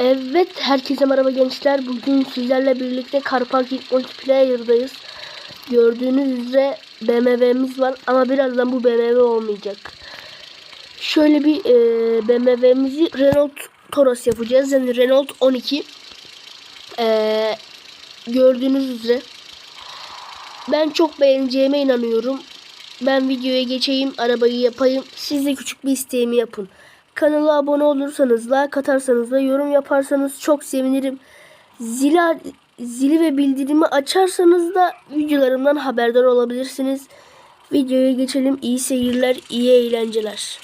Evet, herkese merhaba gençler. Bugün sizlerle birlikte Karparking Multiplayer'dayız. Gördüğünüz üzere BMW'miz var ama birazdan bu BMW olmayacak. Şöyle bir e, BMW'mizi Renault Toros yapacağız. Yani Renault 12. E, gördüğünüz üzere. Ben çok beğeneceğime inanıyorum. Ben videoya geçeyim, arabayı yapayım. Siz de küçük bir isteğimi yapın. Kanala abone olursanız, like atarsanız da yorum yaparsanız çok sevinirim. Zili, zili ve bildirimi açarsanız da videolarımdan haberdar olabilirsiniz. Videoya geçelim. İyi seyirler, iyi eğlenceler.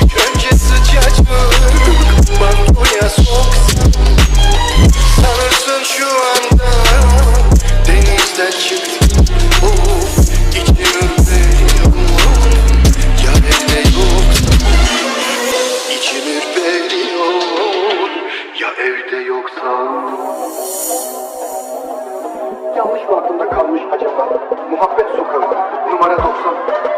İlk önce sıcacık bandoya soksam Sanırsın şu anda. Denizden çıktım Of, ürperiyor Ya evde yoksa İçim ürperiyor Ya evde yoksa Yanlış mı aklımda kalmış acaba? Muhabbet sokağı numara 90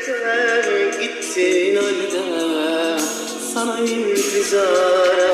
de gittin halde Sana intizara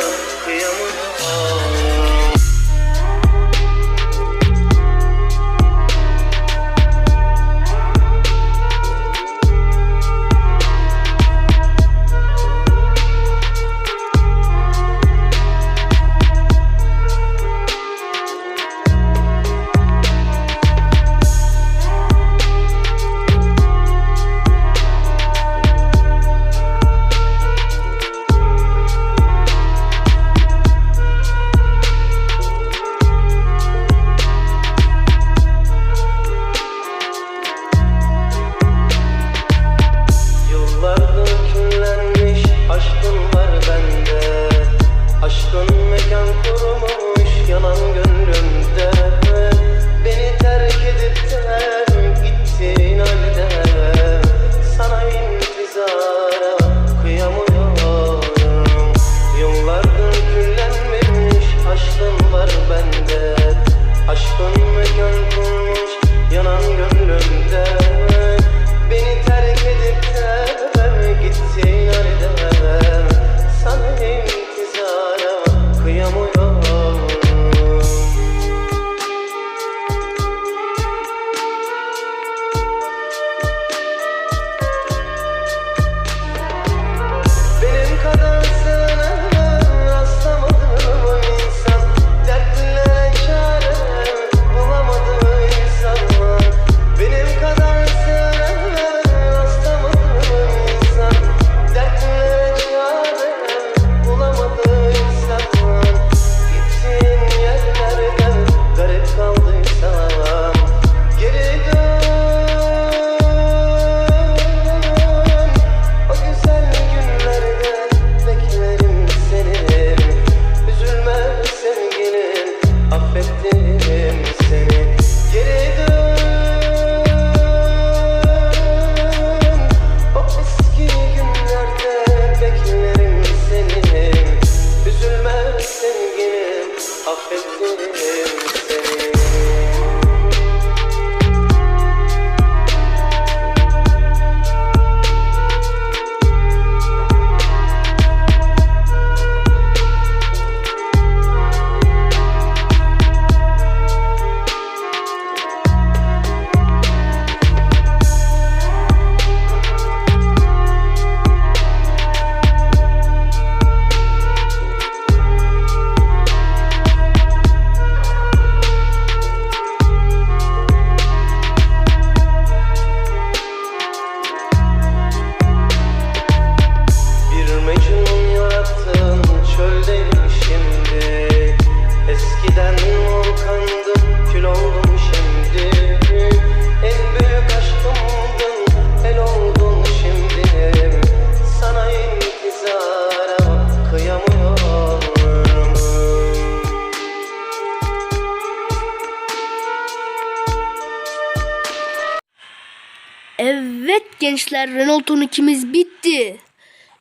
kıyamam gençler Renault 12'miz bitti.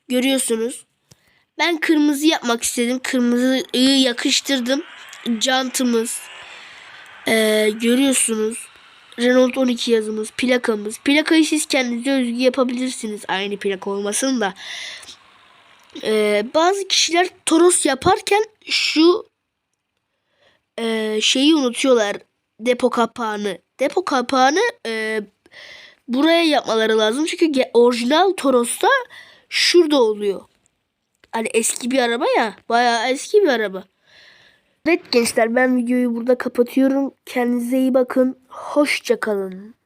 Görüyorsunuz. Ben kırmızı yapmak istedim. Kırmızıyı yakıştırdım. Jantımız. Ee, görüyorsunuz. Renault 12 yazımız, plakamız. Plakayı siz kendinize özgü yapabilirsiniz. Aynı plaka olmasın da. Ee, bazı kişiler Toros yaparken şu e, şeyi unutuyorlar. Depo kapağını. Depo kapağını e, buraya yapmaları lazım. Çünkü orijinal Toros'ta şurada oluyor. Hani eski bir araba ya. Bayağı eski bir araba. Evet gençler ben videoyu burada kapatıyorum. Kendinize iyi bakın. Hoşça kalın.